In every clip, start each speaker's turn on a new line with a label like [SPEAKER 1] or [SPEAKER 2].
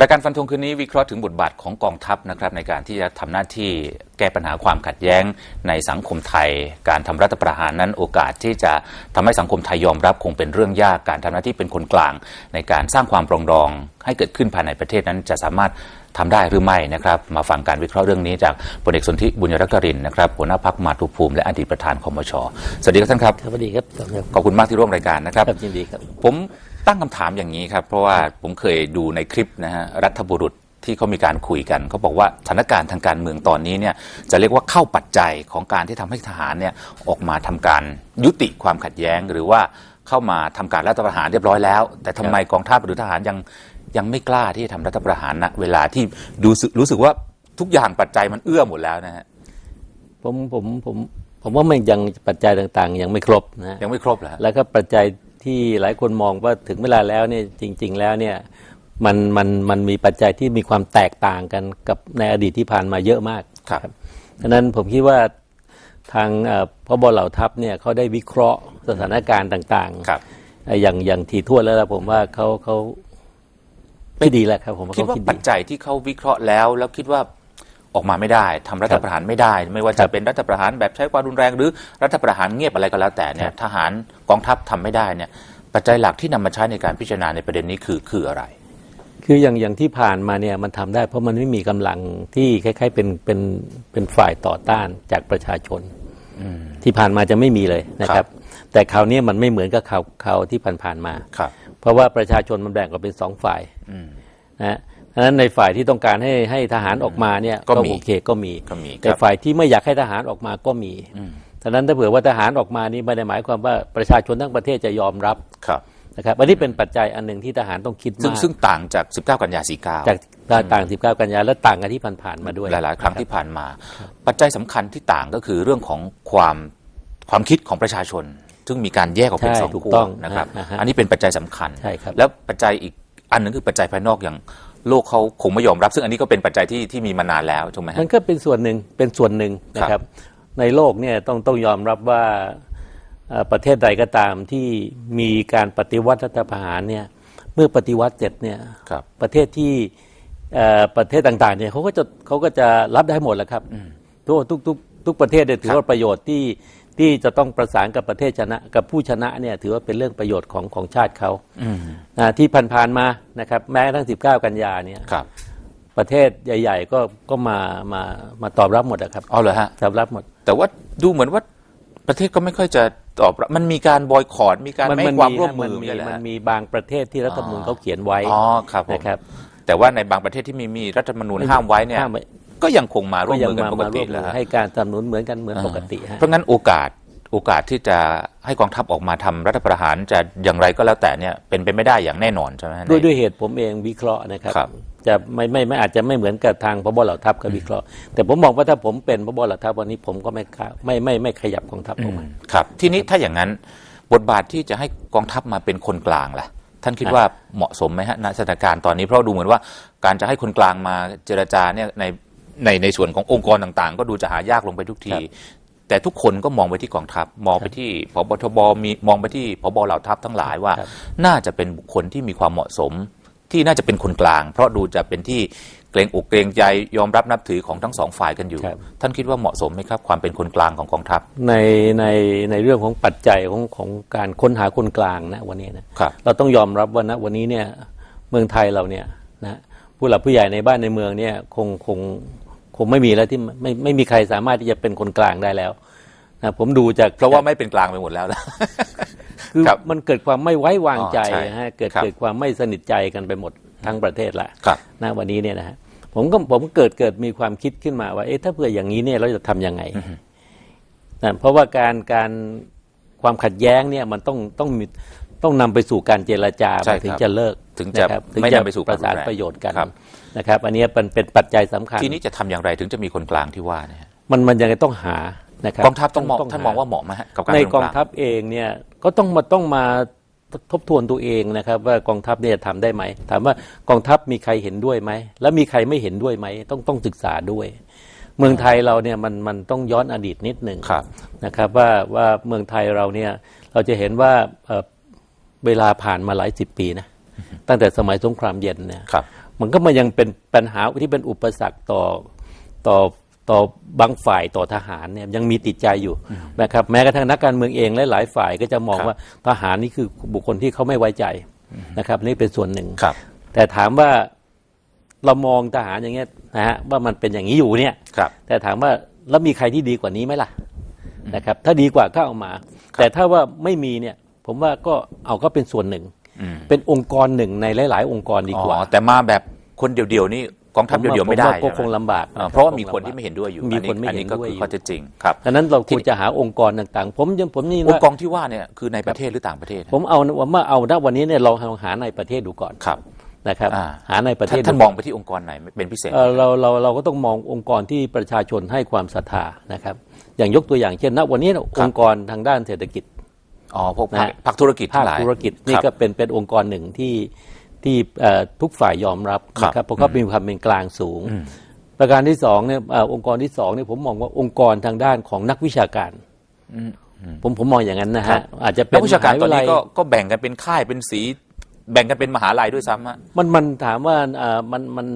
[SPEAKER 1] รายการฟันธงคืนนี้วิเคราะห์ถึงบทบาทของกองทัพนะครับในการที่จะทำหน้าที่แก้ปัญหาความขัดแย้งในสังคมไทย การทำรัฐประหารนั้นโอกาสที่จะทำให้สังคมไทยยอมรับคงเป็นเรื่องยากการทำหน้าที่เป็นคนกลาง ในการสร้างความปรองดอง ให้เกิดขึ้นภายในประเทศนั้นจะสามารถทำได้หรือไม่นะครับมาฟังการวิเคราะห์เรื่องนี้จากพลเอกสนธิบุญยรักกรินทร์นะครับหัวหน้าพักมาตุภูมิและอดีตประธานคมชสวัสดีครับท่านครับ
[SPEAKER 2] ครับสวัสดีครับครับ
[SPEAKER 1] ขอบคุณมากที่ร่วมรายการนะครับ
[SPEAKER 2] ครับยินดีครับ
[SPEAKER 1] ผม ตั้งคำถามอย่างนี้ครับ เพราะว่าผมเคยดูในคลิปนะฮะรัฐบุรุษที่เขามีการคุยกันเขาบอกว่าสถานการณ์ทางการเมืองตอนนี้เนี่ยจะเรียกว่าเข้าปัจจัยของการที่ทำให้ทหารเนี่ยออกมาทำการยุติความขัดแย้ง หรือว่าเข้ามาทำการรัฐประหารเรียบร้อยแล้ว แต่ทำไมกองทัพหรือทหารยังยังไม่กล้าที่จะทำรัฐประหารณเวลาที่ดูสึกรู้สึกว่าทุกอย่างปัจจัยมันเอื้อหมดแล้วนะฮะ
[SPEAKER 2] ผมผมผมผมว่ามันยังปัจจัยต่างๆ ยังไม่ครบนะฮะ
[SPEAKER 1] ยังไม่ครบเหรอฮะ
[SPEAKER 2] แล้วก็ปัจจัย ที่หลายคนมองว่าถึงเวลาแล้วเนี่ยจริง ๆ แล้วเนี่ยมันมันมันมีปัจจัยที่มีความแตกต่างกันกับในอดีตที่ผ่านมาเยอะมาก
[SPEAKER 1] ครับ
[SPEAKER 2] ดังนั้นผมคิดว่าทางเอ่อพบเหล่าทัพเนี่ยเขาได้วิเคราะห์สถานการณ์ต่างๆ
[SPEAKER 1] ครับ
[SPEAKER 2] เอ่ออย่างอย่างถี่ถ้วนแล้วล่ะผมว่าเขาเขาไม่ดีแล้วครับผมว่า
[SPEAKER 1] คิด
[SPEAKER 2] เขา
[SPEAKER 1] ว่า
[SPEAKER 2] คิด
[SPEAKER 1] ปั
[SPEAKER 2] ดี
[SPEAKER 1] จจัยที่เขาวิเคราะห์แล้ว แล้วคิดว่า ออกมาไม่ได้ทำรัฐประหารไม่ได้ ไม่ว่า
[SPEAKER 2] ครั
[SPEAKER 1] จะ
[SPEAKER 2] บ
[SPEAKER 1] เป็นรัฐประหารแบบใช้ความรุนแรงหรือรัฐประหารเงียบอะไรก็แล้วแต่เนี่
[SPEAKER 2] ค
[SPEAKER 1] ย
[SPEAKER 2] รับ
[SPEAKER 1] ทหารกองทัพทำไม่ได้เนี่ยปัจจัยหลักที่นำมาใช้ในการพิจารณาในประเด็นนี้คือคืออะไร
[SPEAKER 2] คืออย่างอย่างที่ผ่านมาเนี่ยมันทำได้ เพราะมันไม่มีกำลังที่คล้ายๆเป็นเป็นเป็นฝ่ายต่อต้านจากประชาชนที่ผ่านมาจะไม่มีเลยนะค
[SPEAKER 1] ครั
[SPEAKER 2] รับบแต่คราวนี้มันไม่เหมือนกับคราวคราวที่ผ่านๆมา
[SPEAKER 1] ครับ
[SPEAKER 2] เพราะว่าประชาชนมันแบ่งออกเป็นสองฝ่าย
[SPEAKER 1] อืม
[SPEAKER 2] นะฮะเพราะ ฉะนั้นในฝ่ายที่ต้องการให้ให้ทหารออกมาเนี่ย
[SPEAKER 1] ก็มี
[SPEAKER 2] โอเคก็มี
[SPEAKER 1] ก็มี
[SPEAKER 2] แต่
[SPEAKER 1] ครับ
[SPEAKER 2] ฝ่ายที่ไม่อยากให้ทหารออกมาก็มีฉะนั้นถ้าเผื่อว่าทหารออกมานี่ไม่ได้หมายความว่าประชาชนทั้งประเทศจะยอมรับ
[SPEAKER 1] ครับ
[SPEAKER 2] นะครับอันนี้เป็นปัจจัยอันหนึ่งที่ทหารต้องคิด
[SPEAKER 1] ซึ่ง
[SPEAKER 2] มาก
[SPEAKER 1] ซึ่งต่างจาก 19 กันยา49
[SPEAKER 2] จากต่าง 19 กันยาและต่างกันที่ผ่านๆมาด้วย
[SPEAKER 1] หลายๆ ครั้งที่ผ่านมา ปัจจัยสำคัญที่ต่างก็คือเรื่องของความความคิดของประชาชน ซึ่งมีการแยกออกเป็น
[SPEAKER 2] ใช่
[SPEAKER 1] สอง
[SPEAKER 2] ถูก
[SPEAKER 1] ขั้ว
[SPEAKER 2] ต้อง
[SPEAKER 1] นะครับ
[SPEAKER 2] อ่าฮะ
[SPEAKER 1] อันนี้เป็นปัจจัยสำคัญ
[SPEAKER 2] ใช่ครับ
[SPEAKER 1] แล้วปัจจัยอีกอันหนึงคือปัจจัยภายนอกอย่าง โลกเขาคงไม่ยอมรับ ซึ่งอันนี้ก็เป็นปัจจัยที่ที่มีมานานแล้วถูกไหมฮะ
[SPEAKER 2] มันก็เป็นส่วนหนึ่งเป็นส่วนหนึ่งนะค
[SPEAKER 1] ครั
[SPEAKER 2] รับบในโลกเนี่ยต้องต้องยอมรับว่าเอ่อประเทศใดก็ตามที่มีการปฏิวัติรัฐประหารเนี่ยเมื่อปฏิวัติเสร็จเนี่ย
[SPEAKER 1] ครับ
[SPEAKER 2] ประเทศที่เอ่อประเทศต่างๆเนี่ยเขาก็จะเขาก็จะรับได้หมดแหล้วครับทุกทุกทุกทุกประเทศเนี่ยถือว่าประโยชน์ที่ ที่จะต้องประสานกับประเทศชนะ กับผู้ชนะเนี่ยถือว่าเป็นเรื่องประโยชน์ของของชาติเขานะที่ผ่านๆมานะครับ แม้กระทั่ง19 กันยาเนี่ย
[SPEAKER 1] ครับ
[SPEAKER 2] ประเทศใหญ่ ๆ ก็ก็มามามาตอบรับหมดนะครับ
[SPEAKER 1] เอาเลยฮะ
[SPEAKER 2] ตอบรับหมด
[SPEAKER 1] แต่ว่าดูเหมือนว่าประเทศก็ไม่ค่อยจะตอบรับมันมีการบอยคอรดมีการไม่ให้ความร่วมมือ
[SPEAKER 2] มันมี
[SPEAKER 1] ใช่ไหม
[SPEAKER 2] มัน
[SPEAKER 1] ฮะ
[SPEAKER 2] มีบางประเทศที่รัฐธรรมนูญเขาเขียนไว้
[SPEAKER 1] อ๋อครับผม
[SPEAKER 2] นะครับ
[SPEAKER 1] แต่ว่าในบางประเทศที่มีมีรัฐธรรมนูญห้ามไว้เนี่ย
[SPEAKER 2] ห้ามไว้
[SPEAKER 1] ก็ยังคงมาร่
[SPEAKER 2] ก็
[SPEAKER 1] วม
[SPEAKER 2] ยัง
[SPEAKER 1] มือกัน
[SPEAKER 2] มา
[SPEAKER 1] ปก
[SPEAKER 2] มาร่
[SPEAKER 1] ติ
[SPEAKER 2] วมมื
[SPEAKER 1] แล้ว
[SPEAKER 2] อ
[SPEAKER 1] ฮะ
[SPEAKER 2] ให้การสนับสนุนเหมือนกันเหมือนปกติฮะ
[SPEAKER 1] เพราะงั้นโอกาสโอกาสที่จะให้กองทัพออกมาทำรัฐประหารจะอย่างไรก็แล้วแต่เนี่ยเป็นไปไม่ได้อย่างแน่นอนใช่ไหมฮะ
[SPEAKER 2] ด้วย
[SPEAKER 1] ใน
[SPEAKER 2] ด้วยเหตุผมเองวิเคราะห์นะครับ
[SPEAKER 1] ครับ
[SPEAKER 2] จะไม่ไม่ไม่อาจจะไม่เหมือนกับทางพบเหล่าทัพก็วิเคราะห์ แต่ผมมองว่าถ้าผมเป็นพบเหล่าทัพวันนี้ผมก็ไม่กล้าไม่ไม่ไม่ขยับกองทัพออกมา
[SPEAKER 1] ครับ ทีนี้ถ้าอย่างนั้นบทบาทที่จะให้กองทัพมาเป็นคนกลางล่ะท่านคิดว่าเหมาะสมไหมฮะณสถานการณ์ตอนนี้เพราะดูเหมือนว่าการจะให้คนกลางมาเจรจาเนี่ยใน ในในส่วนขององค์กรต่างๆ ก็ดูจะหายากลงไปทุกที
[SPEAKER 2] ครับ
[SPEAKER 1] แต่ทุกคนก็มองไปที่กองทัพ มองไปที่พบทบมีมองไปที่พบเหล่าทัพทั้งหลายว่า
[SPEAKER 2] ครับ
[SPEAKER 1] น่าจะเป็นบุคคลที่มีความเหมาะสม ที่น่าจะเป็นคนกลาง เพราะดูจะเป็นที่เกรงอกเกรงใจยอมรับนับถือของทั้งสองฝ่ายกันอยู่
[SPEAKER 2] ครับ
[SPEAKER 1] ท่านคิดว่าเหมาะสมไหมครับ ความเป็นคนกลางของกองทัพ
[SPEAKER 2] ในในในเรื่องของปัจจัยของของการค้นหาคนกลางนะวันนี้นะครับเราต้องยอมรับว่าณวันนี้เนี่ยเมืองไทยเราเนี่ยนะผู้หลักผู้ใหญ่ในบ้านในเมืองเนี่ยคงคง คงไม่มีแล้วที่ไม่ไม่มีใครสามารถที่จะเป็นคนกลางได้แล้วนะผมดูจาก
[SPEAKER 1] เพราะว่าไม่เป็นกลางไปหมดแล้วนะ
[SPEAKER 2] คือ
[SPEAKER 1] ครับ
[SPEAKER 2] มันเกิดความไม่ไว้วางใจ
[SPEAKER 1] อ๋อใช่
[SPEAKER 2] ฮะเกิด
[SPEAKER 1] ครับ
[SPEAKER 2] เกิดความไม่สนิทใจกันไปหมดทั้งประเทศละ
[SPEAKER 1] ครับ
[SPEAKER 2] นะวันนี้เนี่ยนะฮะผมก็ผมเกิดเกิดมีความคิดขึ้นมาว่าเอ๊ะถ้าเผื่ออย่างนี้เนี่ยเราจะทำยังไงนะเพราะว่าการการความขัดแย้งเนี่ยมันต้องต้องมีต้องนำไปสู่การเจรจา
[SPEAKER 1] ใช่
[SPEAKER 2] มันถึง
[SPEAKER 1] ครับ
[SPEAKER 2] จะเลิก
[SPEAKER 1] ถึงจะ
[SPEAKER 2] นะครับถึง
[SPEAKER 1] ไม่
[SPEAKER 2] จะ
[SPEAKER 1] นำไปสู่
[SPEAKER 2] ประสาน
[SPEAKER 1] ความรุนแรง
[SPEAKER 2] ประโยชน์กัน
[SPEAKER 1] ครับ
[SPEAKER 2] นะครับ อันนี้เป็นเป็นปัจจัยสำคัญ
[SPEAKER 1] ทีนี้จะทำอย่างไรถึงจะมีคนกลางที่ว่าเนี่ย
[SPEAKER 2] มันมันยังไงต้องหานะครับ
[SPEAKER 1] กองทัพต้องมอง
[SPEAKER 2] ห
[SPEAKER 1] ท่านมองว่าเหมาะไหมฮะกับการ
[SPEAKER 2] ใน
[SPEAKER 1] เป็นค
[SPEAKER 2] ก
[SPEAKER 1] น
[SPEAKER 2] อง
[SPEAKER 1] กลาง
[SPEAKER 2] ทัพเองเนี่ยก็ต้องมาต้องมาทบทวนตัวเองนะครับว่ากองทัพเนี่ยทำได้ไหมถามว่ากองทัพมีใครเห็นด้วยไหมแล้วมีใครไม่เห็นด้วยไหมต้องต้องศึกษาด้วย เมืองไทยเราเนี่ยมันมันต้องย้อนอดีตนิดหนึ่ง
[SPEAKER 1] ครับ
[SPEAKER 2] นะครับว่าว่าเมืองไทยเราเนี่ยเราจะเห็นว่าเอ่อเวลาผ่านมาหลายสิบปีนะตั้งแต่สมัยสงครามเย็นเนี่ย
[SPEAKER 1] ครับ
[SPEAKER 2] มันก็มายังเป็นปัญหาที่เป็นอุปสรรคต่อต่อต่อบางฝ่ายต่อทหารเนี่ยยังมีติดใจอยู่นะครับแม้กระทั่งนักการเมืองเองและหลายฝ่ายก็จะมอง
[SPEAKER 1] ครับ
[SPEAKER 2] ว่าทหารนี่คือบุคคลที่เขาไม่ไว้ใจนะครับนี่เป็นส่วนหนึ่ง
[SPEAKER 1] ครับ
[SPEAKER 2] แต่ถามว่าเรามองทหารอย่างเงี้ยนะฮะว่ามันเป็นอย่างนี้อยู่เนี่ย
[SPEAKER 1] ครับ
[SPEAKER 2] แต่ถามว่าแล้วมีใครที่ดีกว่านี้ไหมล่ะนะครับ ถ้าดีกว่าก็เอามา แต่ถ้าว่าไม่มีเนี่ย ผมว่าก็เอาก็เป็นส่วนหนึ่ง
[SPEAKER 1] อืม
[SPEAKER 2] เป็นองค์กรหนึ่งในหลาย ๆ องค์กรดีกว่า
[SPEAKER 1] อ๋อแต่มาแบบคนเดียวๆนี่กองทัพเดียวๆไม่ได้
[SPEAKER 2] ผว่าก็
[SPEAKER 1] ใช่ห
[SPEAKER 2] คงลำบาก
[SPEAKER 1] อ่า
[SPEAKER 2] บ
[SPEAKER 1] เพราะว่ามี
[SPEAKER 2] ง
[SPEAKER 1] คน
[SPEAKER 2] ลำบก
[SPEAKER 1] ที่ไม่เห็นด้วยอยู่
[SPEAKER 2] มีคนไม่
[SPEAKER 1] อั
[SPEAKER 2] เห็น
[SPEAKER 1] ก็
[SPEAKER 2] ด้วย
[SPEAKER 1] คือ
[SPEAKER 2] อยู่
[SPEAKER 1] ข้อเท็จจริงครับ
[SPEAKER 2] ดังนั้นเรา
[SPEAKER 1] ที
[SPEAKER 2] ควร
[SPEAKER 1] นี้
[SPEAKER 2] จะหาองค์กรต่างๆ ผมยังผมนี่
[SPEAKER 1] อง
[SPEAKER 2] นะ
[SPEAKER 1] ค์กรที่ว่าเนี่ยคือในประเทศหรือต่างประเทศ
[SPEAKER 2] ผมเอาว่ามาเอาณวันนี้เนี่ยเราลองหาในประเทศดูก่อน
[SPEAKER 1] ครับ
[SPEAKER 2] นะครับ
[SPEAKER 1] อ่า
[SPEAKER 2] หาในประเท
[SPEAKER 1] ท่าน
[SPEAKER 2] ศ
[SPEAKER 1] ท่าน
[SPEAKER 2] ดู
[SPEAKER 1] มองไปที่องค์กรไหนเป็นพิเศษ
[SPEAKER 2] เอ่อเราเราเราก็ต้องมององค์กรที่ประชาชนให้ความศรัทธานะครับ อย่างยกตัวอย่างเช่นณวันนี้องค์กรทางด้านเศรษฐกิจ
[SPEAKER 1] อ๋อพวก
[SPEAKER 2] นะฮะ
[SPEAKER 1] ภาคธุรกิจ
[SPEAKER 2] ภา
[SPEAKER 1] ทั้
[SPEAKER 2] ค
[SPEAKER 1] งหลาย
[SPEAKER 2] ธุรกิจนี่
[SPEAKER 1] ครับ
[SPEAKER 2] ก็เป็นเป็นองค์กรหนึ่งที่ที่เอ่อทุกฝ่ายยอมรับ
[SPEAKER 1] ครับ
[SPEAKER 2] นะครับเพราะเขามีความเป็นกลางสูง ประการที่สองเนี่ยเอ่อองค์กรที่สองเนี่ยผมมองว่าองค์กรทางด้านของนักวิชาการผมผมมองอย่างนั้นนะ
[SPEAKER 1] ครั
[SPEAKER 2] ฮะ
[SPEAKER 1] บ
[SPEAKER 2] อาจจะเป็
[SPEAKER 1] นั
[SPEAKER 2] น
[SPEAKER 1] กวิชาการตอนนี้
[SPEAKER 2] มหวิทย
[SPEAKER 1] ก็ก็แบ่งกันเป็นค่ายเป็นสีแบ่งกันเป็นมหาลัยด้วยซ้ำฮะ
[SPEAKER 2] มันมันถามว่าเอ่อมันมัน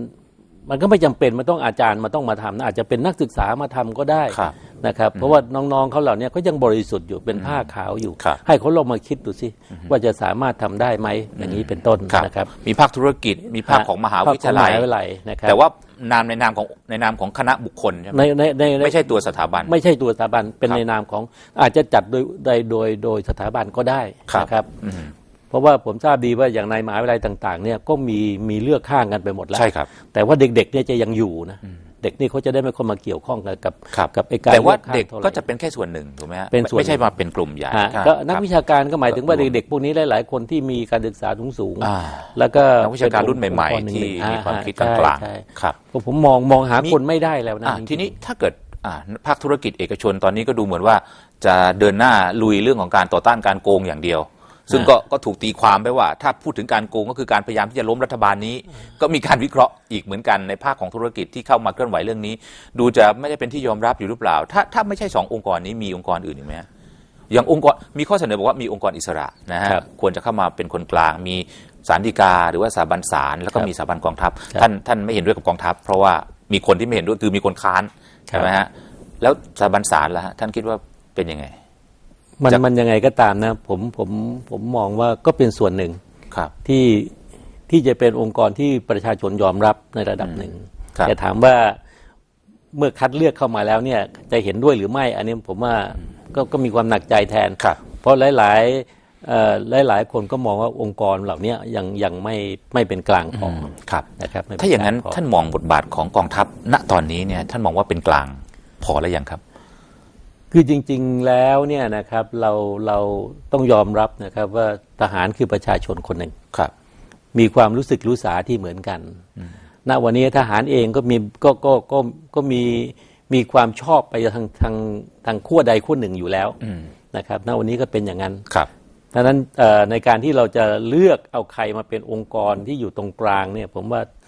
[SPEAKER 2] มันก็ไม่จำเป็นมันต้องอาจารย์มาต้องมาทำนะอาจจะเป็นนักศึกษามาทำก็ได้
[SPEAKER 1] ครับ
[SPEAKER 2] นะครับ เพราะว่าน้องๆเขาเหล่านี้เขายังบริสุทธิ์อยู่เป็นผ้าขาวอยู่
[SPEAKER 1] ครับ
[SPEAKER 2] ให้เขาลองมาคิดดูสิว่าจะสามารถทำได้ไหมอย่างนี้เป็นต้นนะครับ
[SPEAKER 1] มีภาคธุรกิจมีภาคของมหาวิทยาลัย
[SPEAKER 2] ภคของมหาวิทยาลัยนะครับ
[SPEAKER 1] แต่ว่านามในนามของในนามของคณะบุคคลใช่ไหม
[SPEAKER 2] ในในในใน
[SPEAKER 1] ไม่ใช่ตัวสถาบัน
[SPEAKER 2] ไม่ใช่ตัวสถาบันเป็น
[SPEAKER 1] ครับ
[SPEAKER 2] ในนามของอาจจะจัดโดยโดยโดยโดยสถาบันก็ได้
[SPEAKER 1] ครับ
[SPEAKER 2] นะครับ
[SPEAKER 1] อืม
[SPEAKER 2] เพราะว่าผมทราบดีว่าอย่างในมหาวิทยาลัยต่าง ๆ เนี่ยก็มีมีเลือกข้างกันไปหมดแล้ว
[SPEAKER 1] ใช่ครับ
[SPEAKER 2] แต่ว่าเด็กๆเนี่ยจะยังอยู่นะ เด็กนี่เขาจะได้ไม่เข้ามาเกี่ยวข้องกับกับ
[SPEAKER 1] ครับ
[SPEAKER 2] กับไอ้การ
[SPEAKER 1] แต่ว่า
[SPEAKER 2] ลือข้ง
[SPEAKER 1] เด็ก
[SPEAKER 2] ท่าไหร่
[SPEAKER 1] ก็จะเป็นแค่ส่วนหนึ่งถูกไหมฮะ
[SPEAKER 2] เป็นส่วน
[SPEAKER 1] ไม่ใช่มาเป็นกลุ่มใหญ่
[SPEAKER 2] ฮะ
[SPEAKER 1] ครับ
[SPEAKER 2] ก็นักวิ
[SPEAKER 1] ครับ
[SPEAKER 2] ชาการก็หมายถึงว่า
[SPEAKER 1] ก็รวม
[SPEAKER 2] เด็กๆพวกนี้หลายๆคนที่มีการศึกษาสูงๆ
[SPEAKER 1] อ่า
[SPEAKER 2] แล้วก็
[SPEAKER 1] นักวิชาการรุ่นใหม่
[SPEAKER 2] องค์ก
[SPEAKER 1] ๆที่
[SPEAKER 2] หนึ่ง
[SPEAKER 1] มีความ
[SPEAKER 2] อ่
[SPEAKER 1] คิดกลาง
[SPEAKER 2] ใช่
[SPEAKER 1] ๆครับ
[SPEAKER 2] ใช่ผมมองมองหา
[SPEAKER 1] มี
[SPEAKER 2] คนไม่ได้แล้วนะ
[SPEAKER 1] อะ
[SPEAKER 2] จริงๆ
[SPEAKER 1] ทีนี้ถ้าเกิดอ่าภาคธุรกิจเอกชนตอนนี้ก็ดูเหมือนว่าจะเดินหน้าลุยเรื่องของการต่อต้านการโกงอย่างเดียว ซึ่งก็ก็ถูกตีความไปว่า ถ้าพูดถึงการโกงก็คือการพยายามที่จะล้มรัฐบาลนี้ ก็มีการวิเคราะห์อีกเหมือนกันในภาคของธุรกิจที่เข้ามาเคลื่อนไหวเรื่องนี้ ดูจะไม่ได้เป็นที่ยอมรับอยู่หรือเปล่า ถ้าถ้าไม่ใช่สององค์กรนี้มีองค์กรอื่นอีกไหมฮะอย่างองค์กรมีข้อเสนอบอกว่ามีองค์กรอิสระนะฮะ
[SPEAKER 2] ครับ
[SPEAKER 1] ควรจะเข้ามาเป็นคนกลางมีสารดีกา หรือว่าสถาบันศาลแล้วก็
[SPEAKER 2] ครับ
[SPEAKER 1] มีสถาบันกองทัพ
[SPEAKER 2] ครับ
[SPEAKER 1] ท่านท่านไม่เห็นด้วยกับกองทัพ เพราะว่ามีคนที่ไม่เห็นด้วยคือมีคนค้านใช่ไหมฮะแล้วสถาบันศาลล่ะฮะท่านคิดว่าเป็นยังไง
[SPEAKER 2] มัน
[SPEAKER 1] จะ
[SPEAKER 2] มันยังไงก็ตามนะ ผมผมผมมองว่าก็เป็นส่วนหนึ่ง
[SPEAKER 1] ครับ
[SPEAKER 2] ที่ที่จะเป็นองค์กรที่ประชาชนยอมรับในระดับหนึ่ง
[SPEAKER 1] ครับ
[SPEAKER 2] แต่ถามว่าเมื่อคัดเลือกเข้ามาแล้วเนี่ยจะเห็นด้วยหรือไม่ อันนี้ผมว่าก็ก็มีความหนักใจแทน
[SPEAKER 1] ครับ
[SPEAKER 2] เพราะหลายๆเอ่อหลายๆคนก็มองว่าองค์กรเหล่านี้ยังยังไม่ไม่เป็นกลางพออ
[SPEAKER 1] ครับ
[SPEAKER 2] นะครับไม่เป็
[SPEAKER 1] ถ้าอย่างนั้น
[SPEAKER 2] กลพ
[SPEAKER 1] ท่านมองบทบาทของกองทัพณตอนนี้เนี่ยท่านมองว่าเป็นกลางพอแล้วยังครับ
[SPEAKER 2] คือจริงๆแล้วเนี่ยนะครับเราเราต้องยอมรับนะครับว่าทหารคือประชาชนคนหนึ่ง
[SPEAKER 1] ครับ
[SPEAKER 2] มีความรู้สึกรู้สาที่เหมือนกันณวันนี้ทหารเองก็มีก็ก็ก็ก็มีมีความชอบไปทางทางทางขั้วใดขั้วหนึ่งอยู่แล้ว
[SPEAKER 1] อืม
[SPEAKER 2] นะครับณวันนี้ก็เป็นอย่างนั้น
[SPEAKER 1] ครับ
[SPEAKER 2] ดังนั้นเอ่อในการที่เราจะเลือกเอาใครมาเป็นองค์กรที่อยู่ตรงกลางเนี่ยผมว่าเอ่อ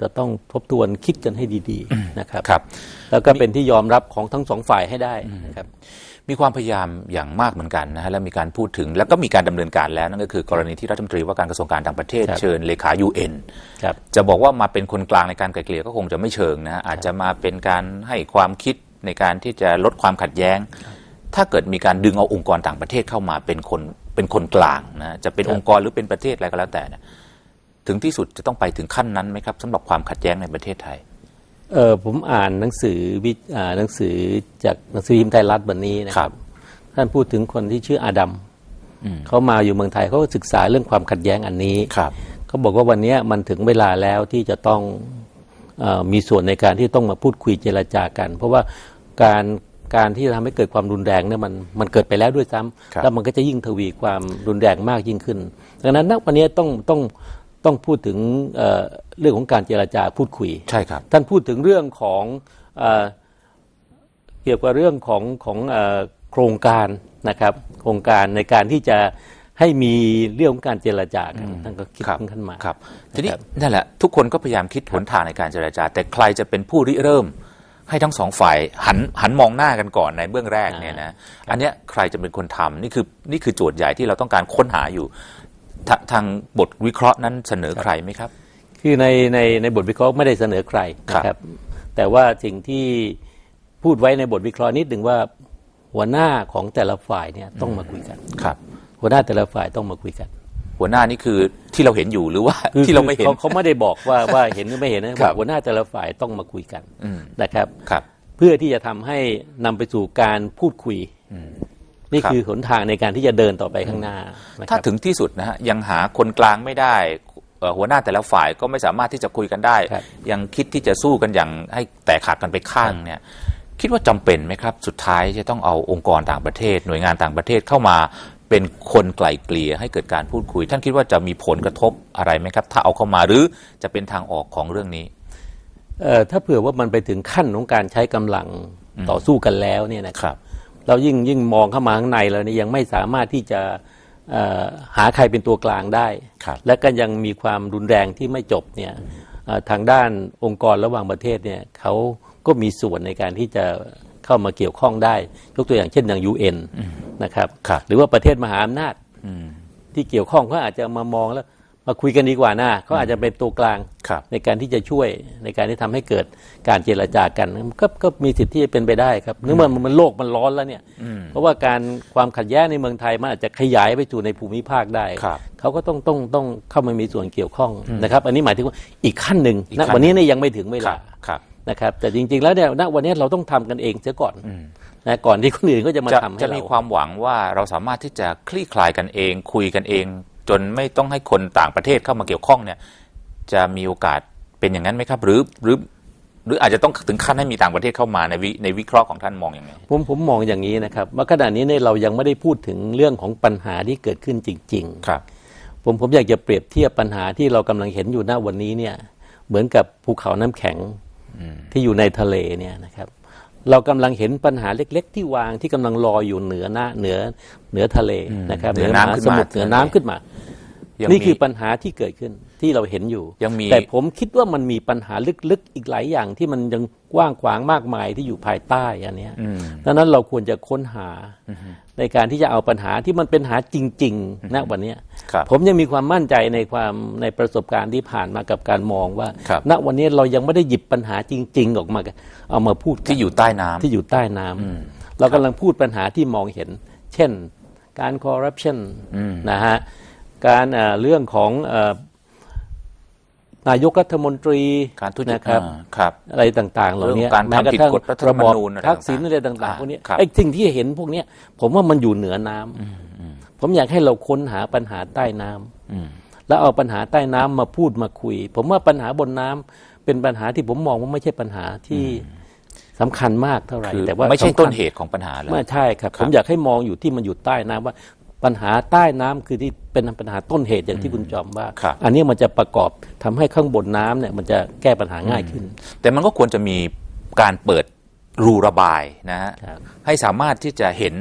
[SPEAKER 2] จะต้องทบทวนคิดกันให้ดีๆนะครับ
[SPEAKER 1] ครับ
[SPEAKER 2] แล้วก็เป็นที่ยอมรับของทั้งสองฝ่ายให้ได้นะครับ
[SPEAKER 1] มีความพยายามอย่างมากเหมือนกันนะฮะและมีการพูดถึง แล้วก็มีการดำเนินการแล้วนั่นก็คือกรณีที่รัฐมนตรีว่าการกระทรวงการต่างประเทศ
[SPEAKER 2] ครับ
[SPEAKER 1] เชิญเลขา UN
[SPEAKER 2] ครับ
[SPEAKER 1] จะบอกว่ามาเป็นคนกลางในการไกลเกลี่ยก็คงจะไม่เชิงนะฮะอาจจะมาเป็นการให้ความคิดในการที่จะลดความขัดแย้ง ถ้าเกิดมีการดึงเอาองค์กรต่างประเทศเข้ามาเป็นคนเป็นคนกลางนะจะเป็น
[SPEAKER 2] ครับ
[SPEAKER 1] องค์กรหรือเป็นประเทศอะไรก็แล้วแต่เนี่ย ถึงที่สุดจะต้องไปถึงขั้นนั้นไหมครับสำหรับความขัดแย้งในประเทศไทย
[SPEAKER 2] เออผมอ่านหนังสือวิอ่าหนังสือจากหนังสือพิมพ์ไทยรัฐวันนี้นะค
[SPEAKER 1] ครั
[SPEAKER 2] รับ
[SPEAKER 1] บ
[SPEAKER 2] ท่านพูดถึงคนที่ชื่ออาดัม
[SPEAKER 1] อืม
[SPEAKER 2] เขามาอยู่เมืองไทยเขาก็ศึกษาเรื่องความขัดแย้งอันนี้
[SPEAKER 1] ครับ
[SPEAKER 2] เขาบอกว่าวันนี้มันถึงเวลาแล้วที่จะต้องเออมีส่วนในการที่ต้องมาพูดคุยเจรจากัน เพราะว่าการการที่จะทำให้เกิดความรุนแรงเนี่ยมันมันเกิดไปแล้วด้วยซ้ำ
[SPEAKER 1] ครับ
[SPEAKER 2] แล้วมันก็จะยิ่งทวีความรุนแรงมากยิ่งขึ้น ดังนั้นณวันนี้ต้องต้อง ต้องพูดถึงเอ่อเรื่องของการเจรจาพูดคุย
[SPEAKER 1] ใช่ครับ
[SPEAKER 2] ท่านพูดถึงเรื่องของเออเกี่ยวกับเรื่องของของเออโครงการนะครับ โครงการในการที่จะให้มีเรื่องของการเจรจากันท่านก็คิด
[SPEAKER 1] ครับ
[SPEAKER 2] ขึ้นมา
[SPEAKER 1] ครับ ทีนี้
[SPEAKER 2] นะครับ
[SPEAKER 1] นั่นแหละทุกคนก็พยายามคิดหนทางในการเจรจา แต่ใครจะเป็นผู้ริเริ่ม ให้ทั้งสองฝ่ายหันหันมองหน้ากันก่อนในเบื้องแรกเนี่ยนะ อันเนี้ยใครจะเป็นคนทำนี่คือนี่คือโจทย์ใหญ่ที่เราต้องการค้นหาอยู่ ทาทางบทวิเคราะห์นั้นเสนอใครไหมครับ
[SPEAKER 2] คือในในในบทวิเคราะห์ไม่ได้เสนอใครนะครับ แต่ว่าสิ่งที่พูดไว้ในบทวิเคราะห์นิดหนึ่งว่าหัวหน้าของแต่ละฝ่ายเนี่ยต้องมาคุยกัน
[SPEAKER 1] ครับ
[SPEAKER 2] หัวหน้าแต่ละฝ่ายต้องมาคุยกัน
[SPEAKER 1] หัวหน้านี่คือที่เราเห็นอยู่หรือว่า
[SPEAKER 2] คือ
[SPEAKER 1] ที่เราไม่เห็น
[SPEAKER 2] เขาเขาไม่ได้บอกว่าว่าเห็นหรือไม่เห็นนะครับหัวหน้าแต่ละฝ่ายต้องมาคุยกัน
[SPEAKER 1] อืม
[SPEAKER 2] นะครับ
[SPEAKER 1] ครับ
[SPEAKER 2] เพื่อที่จะทำให้นำไปสู่การพูดคุย นี่
[SPEAKER 1] ครับ
[SPEAKER 2] คือหนทางในการที่จะเดินต่อไปข้างหน้านะค
[SPEAKER 1] ถ้า
[SPEAKER 2] รับ
[SPEAKER 1] ถึงที่สุดนะฮะยังหาคนกลางไม่ได้เอ่อหัวหน้าแต่ละฝ่ายก็ไม่สามารถที่จะคุยกันได้
[SPEAKER 2] ครับ
[SPEAKER 1] ยังคิดที่จะสู้กันอย่างให้แตกขาดกันไปข้างเนี่ยคิดว่าจำเป็นไหมครับ สุดท้ายจะต้องเอาองค์กรต่างประเทศ หน่วยงานต่างประเทศเข้ามาเป็นคนไกล่เกลี่ยให้เกิดการพูดคุย ท่านคิดว่าจะมีผลกระทบอะไรไหมครับ ถ้าเอาเข้ามาหรือจะเป็นทางออกของเรื่องนี้
[SPEAKER 2] เอ่อถ้าเผื่อว่ามันไปถึงขั้นของการใช้กำลังต่อสู้กันแล้วเนี่ยนะค
[SPEAKER 1] ครับรับ
[SPEAKER 2] เรายิ่งยิ่งมองเข้ามาข้างในแล้วเนี่ยยังไม่สามารถที่จะเอ่อหาใครเป็นตัวกลางได้
[SPEAKER 1] ครับ
[SPEAKER 2] และก็ยังมีความรุนแรงที่ไม่จบเนี่ยเอ่อทางด้านองค์กรระหว่างประเทศเนี่ยเขาก็มีส่วนในการที่จะเข้ามาเกี่ยวข้องได้ ยกตัวอย่างเช่นอย่าง UN นะครับ
[SPEAKER 1] ครับ
[SPEAKER 2] หรือว่าประเทศมหาอำนาจ
[SPEAKER 1] อืม
[SPEAKER 2] ที่เกี่ยวข้องเขาอาจจะมามองแล้ว มาคุยกันดีกว่านะเขาอาจจะเป็นตัวกลาง
[SPEAKER 1] ครับ
[SPEAKER 2] ในการที่จะช่วยในการที่ทำให้เกิดการเจรจากันก็ก็มีสิทธิ์ที่จะเป็นไปได้ครับเนื่องจากมันโลกมันร้อนแล้วเนี่ย เพราะว่าการความขัดแย้งในเมืองไทยมันอาจจะขยายไปสู่ในภูมิภาคได้
[SPEAKER 1] ครับ
[SPEAKER 2] เขาก็ต้องต้องต้องเข้ามามีส่วนเกี่ยวข้องนะครับ อันนี้หมายถึงว่าอีกขั้นหนึ่ง
[SPEAKER 1] อีก
[SPEAKER 2] ณ
[SPEAKER 1] ขั้น
[SPEAKER 2] วันนี้เนี่ยยังไม่ถึงเว
[SPEAKER 1] ครั
[SPEAKER 2] ลา
[SPEAKER 1] บครับ
[SPEAKER 2] นะครับ แต่จริง ๆ แล้วเนี่ยณวันนี้เราต้องทำกันเองเสียก่อนนะก่อนที่คนอื่นก็จะมา
[SPEAKER 1] จะ
[SPEAKER 2] ทำให้
[SPEAKER 1] จะ
[SPEAKER 2] เรา
[SPEAKER 1] มีความหวังว่าเราสามารถที่จะคลี่คลายกันเอง คุยกันเอง จนไม่ต้องให้คนต่างประเทศเข้ามาเกี่ยวข้องเนี่ยจะมีโอกาสเป็นอย่างนั้นไหมครับหรือหรือหรืออาจจะต้องถึงขั้นให้มีต่างประเทศเข้ามาในวิในวิเคราะห์ของท่านมองอย่างไง
[SPEAKER 2] ผมผมมองอย่างนี้นะครับว่าขณะนี้เนี่ยเรายังไม่ได้พูดถึงเรื่องของปัญหาที่เกิดขึ้นจริง ๆ
[SPEAKER 1] ครับ
[SPEAKER 2] ผมผมอยากจะเปรียบเทียบปัญหาที่เรากำลังเห็นอยู่ณวันนี้เนี่ยเหมือนกับภูเขาน้ำแข็งที่อยู่ในทะเลเนี่ยนะครับ เรากำลังเห็นปัญหาเล็ก ๆ ที่วางที่กำลังลอยอยู่เหนือหน้าเหนือเหนือทะเลนะครับ
[SPEAKER 1] เหนือ
[SPEAKER 2] ม
[SPEAKER 1] น้ำ
[SPEAKER 2] หา
[SPEAKER 1] ขึ้น
[SPEAKER 2] ส
[SPEAKER 1] มา
[SPEAKER 2] มุทรเหนือน้ำขึ้นมา
[SPEAKER 1] ยัง
[SPEAKER 2] นี่
[SPEAKER 1] มี
[SPEAKER 2] คือปัญหาที่เกิดขึ้นที่เราเห็นอยู่
[SPEAKER 1] ยังมี
[SPEAKER 2] แต่ผมคิดว่ามันมีปัญหาลึกๆ อีกหลายอย่างที่มันยังกว้างขวางมากมายที่อยู่ภายใต้อันเนี้ย
[SPEAKER 1] อืม
[SPEAKER 2] ดังนั้นเราควรจะค้นหาในการที่จะเอาปัญหาที่มันเป็นหาจริงๆณวันเนี้ย
[SPEAKER 1] ครับ
[SPEAKER 2] ผมยังมีความมั่นใจในความในประสบการณ์ที่ผ่านมากับการมองว่า
[SPEAKER 1] ครับ
[SPEAKER 2] ณวันนี้เรายังไม่ได้หยิบปัญหาจริง ๆ ออกมา เอามาพูดกัน
[SPEAKER 1] ที่อยู่ใต้น้ำ
[SPEAKER 2] ที่อยู่ใต้น้ำเรากำลังพูดปัญหาที่มองเห็น เช่น การคอร์รัปชันนะฮะ การเอ่อเรื่องของเอ่อนายกรัฐมนตรี
[SPEAKER 1] การทุจริต
[SPEAKER 2] นะครับ
[SPEAKER 1] อ่าครับ
[SPEAKER 2] อะไรต่าง ๆ เหล่านี้
[SPEAKER 1] เรื่องการทำผิดกฎรัฐธรรมนูญ
[SPEAKER 2] แม้
[SPEAKER 1] อะไร
[SPEAKER 2] กระทั่งระบอบทักษิณ
[SPEAKER 1] ต่างๆ
[SPEAKER 2] อะไรต่าง
[SPEAKER 1] อ่า
[SPEAKER 2] ๆพวกนี้
[SPEAKER 1] ครับ
[SPEAKER 2] ไอ้สิ่งที่เห็นพวกเนี้ยผมว่ามันอยู่เหนือน้ำผมอยากให้เราค้นหาปัญหาใต้น้ำแล้วเอาปัญหาใต้น้ำมาพูดมาคุย ผมว่าปัญหาบนน้ำเป็นปัญหาที่ผมมองว่าไม่ใช่ปัญหาที่สำคัญมากเท่าไหร่
[SPEAKER 1] คือ
[SPEAKER 2] แต่ว่า
[SPEAKER 1] ไม่ใช่
[SPEAKER 2] สำคัญ
[SPEAKER 1] ต้นเหตุของปัญหาแล้ว
[SPEAKER 2] ไม่ใช่ครับ
[SPEAKER 1] ครับ
[SPEAKER 2] ผมอยากให้มองอยู่ที่มันอยู่ใต้น้ำว่า ปัญหาใต้น้ำคือที่เป็นปัญหาต้นเหตุอย่างที่คุณจอมว่า
[SPEAKER 1] ครับ
[SPEAKER 2] อันนี้มันจะประกอบทำให้ข้างบนน้ำเนี่ยมันจะแก้ปัญหาง่ายขึ้น
[SPEAKER 1] แต่มันก็ควรจะมีการเปิดรูระบายนะฮะ
[SPEAKER 2] ครับ
[SPEAKER 1] ให้สามารถที่จะเห็น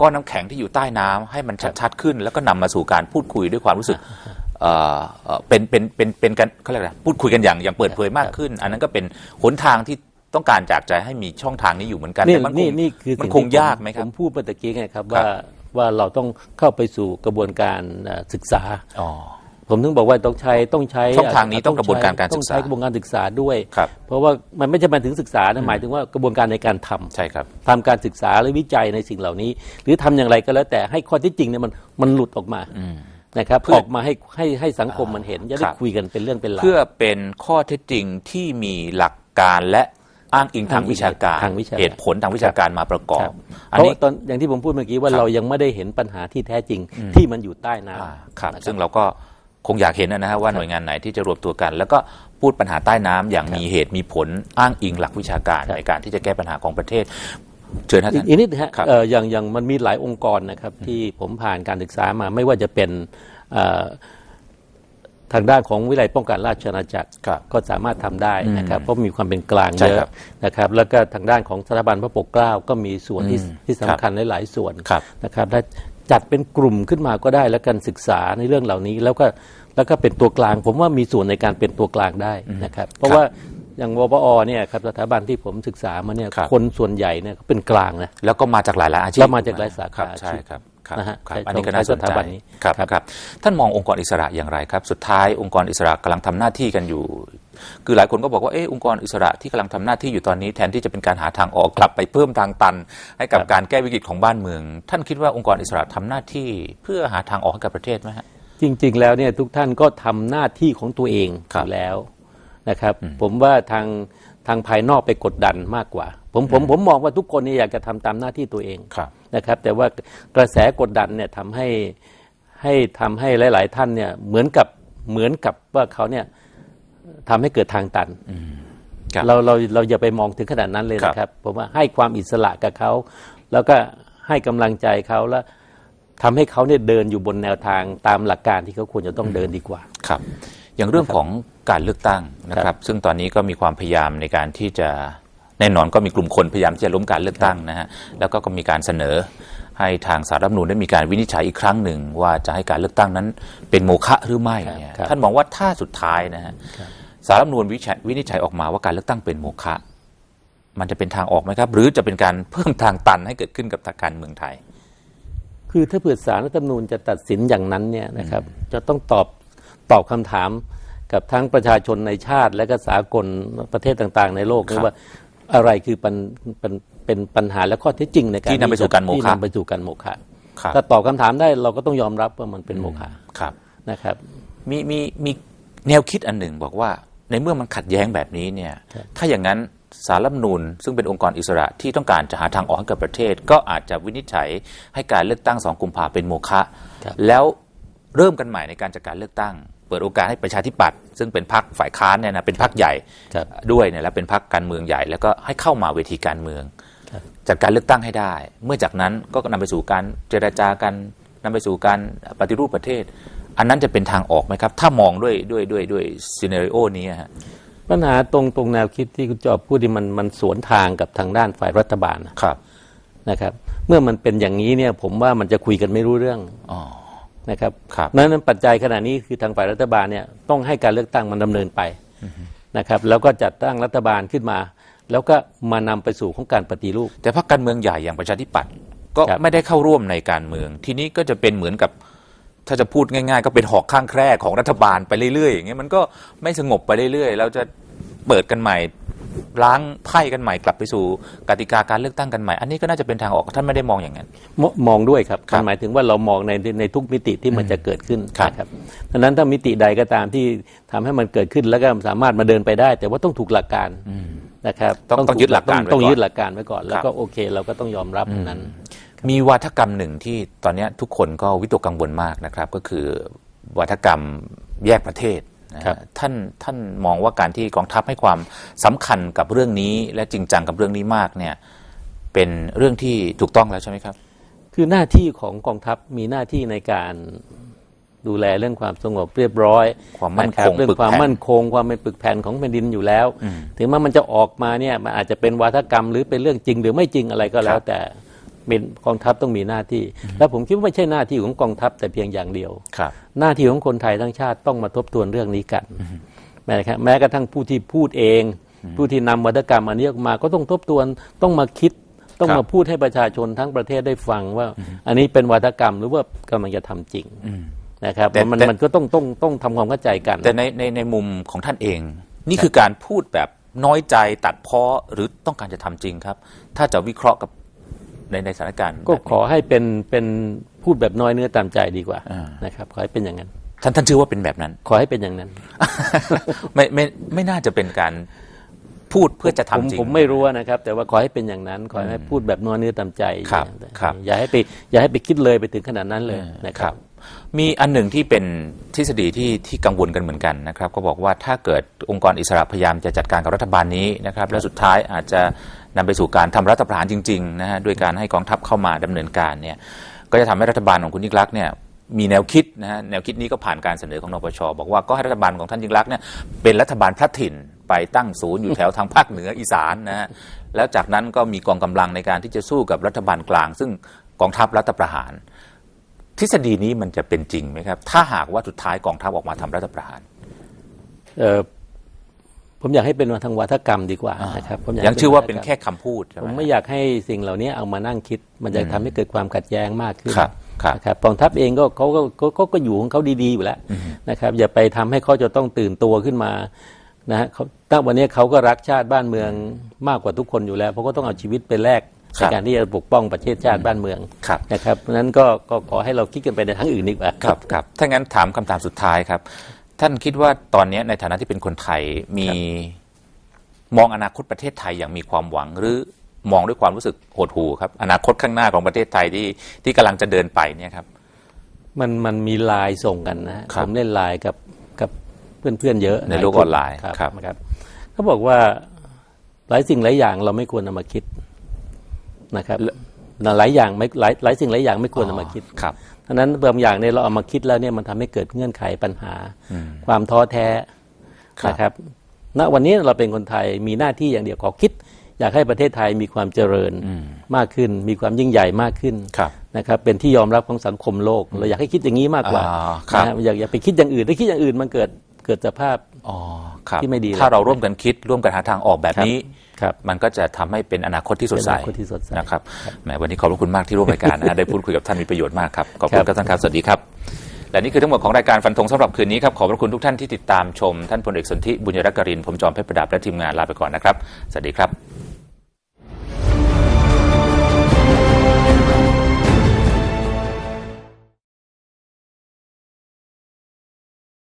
[SPEAKER 1] ก้อนน้ำแข็งที่อยู่ใต้น้ำให้มันชัดๆขึ้น แล้วก็นำมาสู่การพูดคุยด้วยความรู้สึกเอ่อเอ่อเป็นเป็นเป็นเป็นกันเขาเรียกอะไรพูดคุยกันอย่างอย่างเปิดเผยมากขึ้น อันนั้นก็เป็นหนทางที่ต้องการจากจะให้มีช่องทางนี้อยู่เหมือนกัน
[SPEAKER 2] นี่
[SPEAKER 1] แต่มันค
[SPEAKER 2] นี่
[SPEAKER 1] ง
[SPEAKER 2] นี่คือ
[SPEAKER 1] มัน
[SPEAKER 2] สิ่
[SPEAKER 1] คง
[SPEAKER 2] ที่
[SPEAKER 1] ยากไหมค
[SPEAKER 2] ผ
[SPEAKER 1] รับ
[SPEAKER 2] มพูดเมื่อตะกี้ไงครับ
[SPEAKER 1] ครับ
[SPEAKER 2] ว่า ว่าเราต้องเข้าไปสู่กระบวนการเอ่อศึกษา
[SPEAKER 1] อ๋อ
[SPEAKER 2] ผมถึงบอกว่าต้องใช้ต้องใช้
[SPEAKER 1] ช่องทางนี้ต้องกระบวนการการศึกษา
[SPEAKER 2] ต้องใช้กระบวนการศึกษาด้วย
[SPEAKER 1] ครับ
[SPEAKER 2] เพราะว่ามันไม่ใช่หมายถึงศึกษานะหมายถึงว่ากระบวนการในการทำ
[SPEAKER 1] ใช่ครับ
[SPEAKER 2] ทำการศึกษาและวิจัยในสิ่งเหล่านี้ หรือทำอย่างไรก็แล้วแต่ให้ข้อที่จริงเนี่ยมันมันหลุดออกมานะครับ
[SPEAKER 1] เพื่อ
[SPEAKER 2] ออกมาให้ให้ให้สังคมมันเห็นจะได้
[SPEAKER 1] ครับ
[SPEAKER 2] คุยกันเป็นเรื่องเป็นราว
[SPEAKER 1] เพื่อเป็นข้อเท็จจริงที่มีหลักการและ อ้างอิงทางวิชาการ
[SPEAKER 2] ทางวิชาการ
[SPEAKER 1] เหตุผลทางวิชาการมาประกอ
[SPEAKER 2] ครับบ
[SPEAKER 1] อัน
[SPEAKER 2] เพราะ
[SPEAKER 1] นี้
[SPEAKER 2] ว่าตอนอย่างที่ผมพูดเมื่อกี้ว่า
[SPEAKER 1] ครับ
[SPEAKER 2] เรายังไม่ได้เห็นปัญหาที่แท้จริงที่มันอยู่ใต้น้
[SPEAKER 1] อ่าครับำ
[SPEAKER 2] นะ
[SPEAKER 1] ซึ่งเราก็คงอยากเห็นนะฮะว่าหน่วยงานไหนที่จะรวมตัวกัน แล้วก็พูดปัญหาใต้น้ำอย่างมีเหตุมีผลอ้างอิงหลักวิชาการในการที่จะแก้ปัญหาของประเทศ เชิญท่าน
[SPEAKER 2] อีกอีกนิดนะฮะ
[SPEAKER 1] ครับ
[SPEAKER 2] เอ่ออย่างอย่างมันมีหลายองค์กรนะครับที่ผมผ่านการศึกษามาไม่ว่าจะเป็นเอ่อ ทางด้านของวิไลป้องกันราชอาณาจักร
[SPEAKER 1] ครับ
[SPEAKER 2] ก็สามารถทำได้นะครับเพราะมีความเป็นกลาง
[SPEAKER 1] ใช่
[SPEAKER 2] เย
[SPEAKER 1] ครั
[SPEAKER 2] อะ
[SPEAKER 1] บ
[SPEAKER 2] นะครับแล้วก็ทางด้านของสถาบันพระปกเกล้าก็มีส่วนที่
[SPEAKER 1] อืม
[SPEAKER 2] ที่สำคัญหลาย ๆ ส่วน
[SPEAKER 1] ครับ
[SPEAKER 2] นะครับและจัดเป็นกลุ่มขึ้นมาก็ได้แล้วกันศึกษาในเรื่องเหล่านี้แล้วก็แล้วก็เป็นตัวกลาง ผมว่ามีส่วนในการเป็นตัวกลางได้นะครับเพราะว่าอย่างวปอเนี่ยครับสถาบันที่ผมศึกษามาเนี่ย
[SPEAKER 1] ครับ
[SPEAKER 2] คนส่วนใหญ่เนี่ยเขาเป็นกลางนะ
[SPEAKER 1] แล้วก็มาจากหลายๆอาชีพ
[SPEAKER 2] แล้วมาจากหลายสาขา
[SPEAKER 1] ครับใช่
[SPEAKER 2] อาชีพ
[SPEAKER 1] ครับครับ
[SPEAKER 2] นะฮะ
[SPEAKER 1] ครับ
[SPEAKER 2] ใช้
[SPEAKER 1] อันนี้ก็น่าสน
[SPEAKER 2] ใช้
[SPEAKER 1] ใจ
[SPEAKER 2] สถบันี้
[SPEAKER 1] ครับครับ ท่านมององค์กรอิสระอย่างไรครับ สุดท้ายองค์กรอิสระกำลังทำหน้าที่กันอยู่ คือหลายคนก็บอกว่าเออองค์กรอิสระที่กำลังทำหน้าที่อยู่ตอนนี้แทนที่จะเป็นการหาทางออกกลับไปเพิ่มทางตัน ให้กับการแก้วิกฤตของบ้านเมือง ท่านคิดว่าองค์กรอิสระทำหน้าที่เพื่อหาทางออกให้กับประเทศไหมฮะ
[SPEAKER 2] จริง ๆ แล้วเนี่ยทุกท่านก็ทำหน้าที่ของตัวเอง
[SPEAKER 1] ครั
[SPEAKER 2] อบยู่แล้วนะครับ ผมว่าทางทางภายนอกไปกดดันมากกว่า ผมผมผมมองว่าทุกคนเนี่ยอยากจะทำตามหน้าที่ตัวเอง
[SPEAKER 1] ครับ
[SPEAKER 2] นะครับ แต่ว่ากระแสกดดันเนี่ยทำให้ให้ทำให้หลาย ๆ ท่านเนี่ยเหมือนกับเหมือนกับว่าเขาเนี่ยทำให้เกิดทางตัน
[SPEAKER 1] ครับ
[SPEAKER 2] เราเราเราอย่าไปมองถึงขนาดนั้นเลย
[SPEAKER 1] ครับ
[SPEAKER 2] นะครับผมว่าให้ความอิสระกับเขา แล้วก็ให้กำลังใจเขาแล้วทำให้เขาเนี่ยเดินอยู่บนแนวทางตามหลักการที่เขาควรจะต้องเดินดีกว่า
[SPEAKER 1] ครับ อย่างเรื่องของการเลือกตั้งนะค
[SPEAKER 2] ครั
[SPEAKER 1] รับ
[SPEAKER 2] บ
[SPEAKER 1] ซึ่งตอนนี้ก็มีความพยายามในการที่จะ แน่นอนก็มีกลุ่มคนพยายามที่จะล้มการเลือกตั้งนะฮะแล้วก็ก็มีการเสนอให้ทางสารรัฐธรรมนูญได้มีการวินิจฉัยอีกครั้งหนึ่ง ว่าจะให้การเลือกตั้งนั้นเป็นโมฆะหรือไม่เนี่ย
[SPEAKER 2] ครับ
[SPEAKER 1] ท่านมองว่าถ้าสุดท้ายนะฮะสารรัฐธรรมนูญวินิจฉัยวินิจฉัยออกมาว่าการเลือกตั้งเป็นโมฆะมันจะเป็นทางออกไหมครับ หรือจะเป็นการเพิ่มทางตันให้เกิดขึ้นกับทางการเมืองไทย
[SPEAKER 2] คือถ้าเผื่อสารรัฐธรรมนูญจะตัดสินอย่างนั้นเนี่ยนะครับ จะต้องตอบตอบคำถามกับทั้งประชาชนในชาติ และก็สากลประเทศต่างๆ ในโลก
[SPEAKER 1] ครับ
[SPEAKER 2] ว่า อะไรคือปัญเป็นเป็นปัญหาและข้อเท็จจริงในการ
[SPEAKER 1] ที่นำไปสู่การโมฆะ
[SPEAKER 2] ที่นำไปสู่การโมฆะ
[SPEAKER 1] ครับ
[SPEAKER 2] ถ้าตอบคำถามได้เราก็ต้องยอมรับว่ามันเป็นโมฆะ
[SPEAKER 1] ครับ
[SPEAKER 2] นะครับ
[SPEAKER 1] มีมีมีแนวคิดอันหนึ่งบอกว่า ในเมื่อมันขัดแย้งแบบนี้เนี่ย
[SPEAKER 2] ครับ
[SPEAKER 1] ถ้าอย่างนั้นสารรัฐธรรมนูญซึ่งเป็นองค์กรอิสระที่ต้องการจะหาทางออกให้กับประเทศ ก็อาจจะวินิจฉัยให้การเลือกตั้งสองกุมภาเป็นโมฆะ
[SPEAKER 2] ครับ
[SPEAKER 1] แล้วเริ่มกันใหม่ในการจัดการเลือกตั้ง เปิดโอกาสให้ประชาธิปัตย์ซึ่งเป็นพรรคฝ่ายค้านเนี่ยนะเป็นพรรคใหญ่
[SPEAKER 2] ครับ
[SPEAKER 1] ด้วยเนี่ยแล้วเป็นพรรคการเมืองใหญ่ แล้วก็ให้เข้ามาเวทีการเมือง
[SPEAKER 2] ครับ
[SPEAKER 1] จัดการเลือกตั้งให้ได้ เมื่อจากนั้นก็นำไปสู่การเจรจากันนำไปสู่การปฏิรูปประเทศ อันนั้นจะเป็นทางออกไหมครับ ถ้ามองด้วยด้วยด้วยด้วยซีเนริโอนี้อะฮะ
[SPEAKER 2] ปัญหาตรงตรงแนวคิดที่คุณจอบพูดที่มันมันสวนทางกับทางด้านฝ่ายรัฐบาลนะครับนะครับ เมื่อมันเป็นอย่างนี้เนี่ยผมว่ามันจะคุยกันไม่รู้เรื่อง
[SPEAKER 1] อ๋อ
[SPEAKER 2] นะครับ
[SPEAKER 1] ครับ
[SPEAKER 2] นั้นนั้นปัจจัยขณะนี้คือทางฝ่ายรัฐบาลเนี่ยต้องให้การเลือกตั้งมันดำเนินไปนะครับแล้วก็จัดตั้งรัฐบาลขึ้นมา แล้วก็มานำไปสู่ของการปฏิรูป
[SPEAKER 1] แต่พรรคการเมืองใหญ่อย่างประชาธิปัตย์ก็
[SPEAKER 2] ครับ
[SPEAKER 1] ไม่ได้เข้าร่วมในการเมือง ทีนี้ก็จะเป็นเหมือนกับถ้าจะพูดง่าย ๆ ก็เป็นหอกข้างแคร่ของรัฐบาลไปเรื่อยๆอย่างเงี้ยมันก็ไม่สงบไปเรื่อยๆเราจะเปิดกันใหม่ ล้างไพ่กันใหม่กลับไปสู่กติกาการเลือกตั้งกันใหม่ อันนี้ก็น่าจะเป็นทางออกท่านไม่ได้มองอย่างนั้น
[SPEAKER 2] มมองด้วยครับ
[SPEAKER 1] ครับ
[SPEAKER 2] มันหมายถึงว่าเรามองในในทุกมิติที่มันจะเกิดขึ้น
[SPEAKER 1] ครับ
[SPEAKER 2] นะครับดังนั้นถ้ามิติใดก็ตามที่ทำให้มันเกิดขึ้นแล้วก็สามารถมาเดินไปได้ แต่ว่าต้องถูกหลักการนะครับ
[SPEAKER 1] ต้องต้อง
[SPEAKER 2] ถู
[SPEAKER 1] ยึดหลักการ
[SPEAKER 2] ต้องต้อง
[SPEAKER 1] ไว้ก่อน
[SPEAKER 2] ยึดหลักการไว้ก่อน แล้ว
[SPEAKER 1] ครั
[SPEAKER 2] ก็
[SPEAKER 1] บ
[SPEAKER 2] โอเค เราก็ต้องยอมรับอันนั้น
[SPEAKER 1] มีวาทกรรมหนึ่งที่ตอนเนี้ยทุกคนก็วิตกกังวลมากนะครับ ก็คือวาทกรรมแยกประเทศนะฮะ
[SPEAKER 2] ครับ
[SPEAKER 1] ท่านท่านมองว่าการที่กองทัพให้ความสำคัญกับเรื่องนี้ และจริงจังกับเรื่องนี้มากเนี่ยเป็นเรื่องที่ถูกต้องแล้วใช่ไหมครับ
[SPEAKER 2] คือหน้าที่ของกองทัพมีหน้าที่ในการดูแลเรื่องความสงบเรียบร้อย
[SPEAKER 1] ความมั่นคงะ
[SPEAKER 2] รับเรื่อง
[SPEAKER 1] ปึกแผ่น
[SPEAKER 2] ความมั่นคง ความเป็นปึกแผ่นของแผ่นดินอยู่แล้ว ถึงแม้มันจะออกมาเนี่ยมันอาจจะเป็นวาทกรรมหรือเป็นเรื่องจริงหรือไม่จริงอะไรก็แล้
[SPEAKER 1] ควรับ
[SPEAKER 2] แต่ เป็นกองทัพต้องมีหน้าที่ แล้วผมคิดว่าไม่ใช่หน้าที่ของกองทัพแต่เพียงอย่างเดียว
[SPEAKER 1] ครับ
[SPEAKER 2] หน้าที่ของคนไทยทั้งชาติต้องมาทบทวนเรื่องนี้กันแม้กระทั่งแม้กระทั่งผู้ที่พูดเอง ผู้ที่นำวัฒกรรมอันนี้ออกมาก็ต้องทบทวนต้องมาคิดต้อง
[SPEAKER 1] ครั
[SPEAKER 2] มา
[SPEAKER 1] บ
[SPEAKER 2] พูดให้ประชาชนทั้งประเทศได้ฟังว่า อันนี้เป็นวัฒกรรมหรือว่ากำลังจะทำจริงนะครับ
[SPEAKER 1] แต่
[SPEAKER 2] มัน
[SPEAKER 1] แต่
[SPEAKER 2] มันก็ต้องต้องต้องทำความเข้าใจกัน
[SPEAKER 1] แต่ในในในมุมของท่านเอง นี่คือการพูดแบบน้อยใจตัดเพ้อหรือต้องการจะทำจริงครับ ถ้าจะวิเคราะห์กับ ในในสถานการณ์
[SPEAKER 2] ก็
[SPEAKER 1] แบบนี้
[SPEAKER 2] ขอให้เป็นเป็นพูดแบบน้อยเนื้อตามใจดีกว่า
[SPEAKER 1] อ่า
[SPEAKER 2] นะครับขอให้เป็นอย่างนั้น
[SPEAKER 1] ท่านท่านเชื่อว่าเป็นแบบนั้น
[SPEAKER 2] ขอให้เป็นอย่างนั้น
[SPEAKER 1] ไม่ไม่ไม่น่าจะเป็นการพูดเพื่อจะทำ
[SPEAKER 2] ผม
[SPEAKER 1] จริง
[SPEAKER 2] ผมไม่รู้นะครับ แต่ว่าขอให้เป็นอย่างนั้น ขอให้พูดแบบน้อยเนื้อตามใจ
[SPEAKER 1] ครับครับ
[SPEAKER 2] อย่าให้ไปอย่าให้ไปคิดเลยไปถึงขนาดนั้นเลยนะค
[SPEAKER 1] ค
[SPEAKER 2] รั
[SPEAKER 1] รับบมีอันหนึ่งที่เป็นทฤษฎีที่ที่กังวลกันเหมือนกันนะครับ ก็บอกว่าถ้าเกิดองค์กรอิสระพยายามจะจัดการกับรัฐบาลนี้นะครับ และสุดท้ายอาจจะ นำไปสู่การทำรัฐประหารจริงๆนะฮะด้วยการให้กองทัพเข้ามาดำเนินการเนี่ยก็จะทำให้รัฐบาลของคุณยิ่งรักเนี่ยมีแนวคิดนะฮะแนวคิดนี้ก็ผ่านการเสนอของนปชบอกว่าก็ให้รัฐบาลของท่านยิ่งรักเนี่ยเป็นรัฐบาลพลัดถิ่นไปตั้งศูนย์อยู่แถวทางภาคเหนืออีสานนะฮะแล้วจากนั้นก็มีกองกำลังในการที่จะสู้กับรัฐบาลกลาง ซึ่งกองทัพรัฐประหาร ทฤษฎีนี้มันจะเป็นจริงไหมครับ ถ้าหากว่าสุดท้ายกองทัพออกมาทำรัฐประหาร
[SPEAKER 2] เออ ผมอยากให้เป็นทางวัฒกรรมดีกว่านะครับผมอยาก
[SPEAKER 1] ยัง
[SPEAKER 2] ให้
[SPEAKER 1] ชื่อว่าเป็น
[SPEAKER 2] ฒกรรม
[SPEAKER 1] แค่คำพูดใช่ไห
[SPEAKER 2] ผมมไม่อยากให้สิ่งเหล่านี้เอามานั่งคิด มันจะทำให้เกิดความขัดแย้งมากขึ้น
[SPEAKER 1] ครับครับ
[SPEAKER 2] นะครับกองทัพเองก็เขาก็เขาเขาก็อยู่ของเขาดีๆอยู่แล้วนะครับ อย่าไปทำให้เขาจะต้องตื่นตัวขึ้นมานะฮะเขาตั้งวันนี้เขาก็รักชาติบ้านเมืองมากกว่าทุกคนอยู่แล้ว เพราะก็ต้องเอาชีวิตไปแลก
[SPEAKER 1] ครั
[SPEAKER 2] ใน
[SPEAKER 1] บ
[SPEAKER 2] การที่จะปกป้องประเทศชาติบ้านเมือง
[SPEAKER 1] ครับ
[SPEAKER 2] นะครับเพราะฉะนั้นก็ก็ขอให้เราคิดกันไปในทางอื่นดีกว่า
[SPEAKER 1] ครับครับถ้างั้นถามคำถามสุดท้ายครับ ท่านคิดว่าตอนนี้ในฐานะที่เป็นคนไทยมีมองอนาคตประเทศไทยอย่างมีความหวังหรือมองด้วยความรู้สึกหดหู่ครับ อนาคตข้างหน้าของประเทศไทยที่ที่กำลังจะเดินไปเนี่ยครับ
[SPEAKER 2] มันมันมีไลน์ส่งกันนะฮะ
[SPEAKER 1] ครับ
[SPEAKER 2] ผมเล่นไลน์กับกับเพื่อนๆเยอะ
[SPEAKER 1] ในโลกออนไลน์
[SPEAKER 2] ครับ
[SPEAKER 1] ครับ
[SPEAKER 2] ครับเขาบอกว่าหลายสิ่งหลายอย่างเราไม่ควรนำมาคิดนะครับหลายอย่างไม่หลายหลายสิ่งหลายอย่างไม่ควรนำมาคิด
[SPEAKER 1] ครับ
[SPEAKER 2] เพราะฉะนั้นบางอย่างเนี่ยเราเอามาคิดแล้วเนี่ยมันทำให้เกิดเงื่อนไขปัญหา ความท้อแท้
[SPEAKER 1] ครับ
[SPEAKER 2] นะครับณวันนี้เราเป็นคนไทยมีหน้าที่อย่างเดียวขอคิด อยากให้ประเทศไทยมีความเจริญมากขึ้น มีความยิ่งใหญ่มากขึ้น
[SPEAKER 1] ครับ
[SPEAKER 2] นะครับเป็นที่ยอมรับของสังคมโลกเราอยากให้คิดอย่างนี้มากกว่า
[SPEAKER 1] อ่าครับ
[SPEAKER 2] นะฮะอยากอย่าไปคิดอย่างอื่นถ้าคิดอย่างอื่นมันเกิดเกิดสภาพ
[SPEAKER 1] อ๋อครับ
[SPEAKER 2] ที่ไม่ดี
[SPEAKER 1] ถ้าเราร่วมกันคิดร่วมกันหาทางออกแบบนี้
[SPEAKER 2] ครับ
[SPEAKER 1] มันก็จะทำให้เป็นอนาคตที่สดใส
[SPEAKER 2] เป็นอนาคตที่สดใส
[SPEAKER 1] นะครับแหมวันนี้ขอบพระคุณมากที่ร่วมรายการนะฮะได้พูดคุยกับท่านมีประโยชน์มากครับขอบคุณ
[SPEAKER 2] ค
[SPEAKER 1] ค
[SPEAKER 2] รั
[SPEAKER 1] รับบท่านครับสวัสดีครับและนี่คือทั้งหมดของรายการฟันธงสำหรับคืนนี้ครับขอบพระคุณทุกท่านที่ติดตามชม ท่านพลเอกสนธิบุญยรักกรินทร์ผมจอมเพชรประดับและทีมงานลาไปก่อนนะครับสวัสดีครับ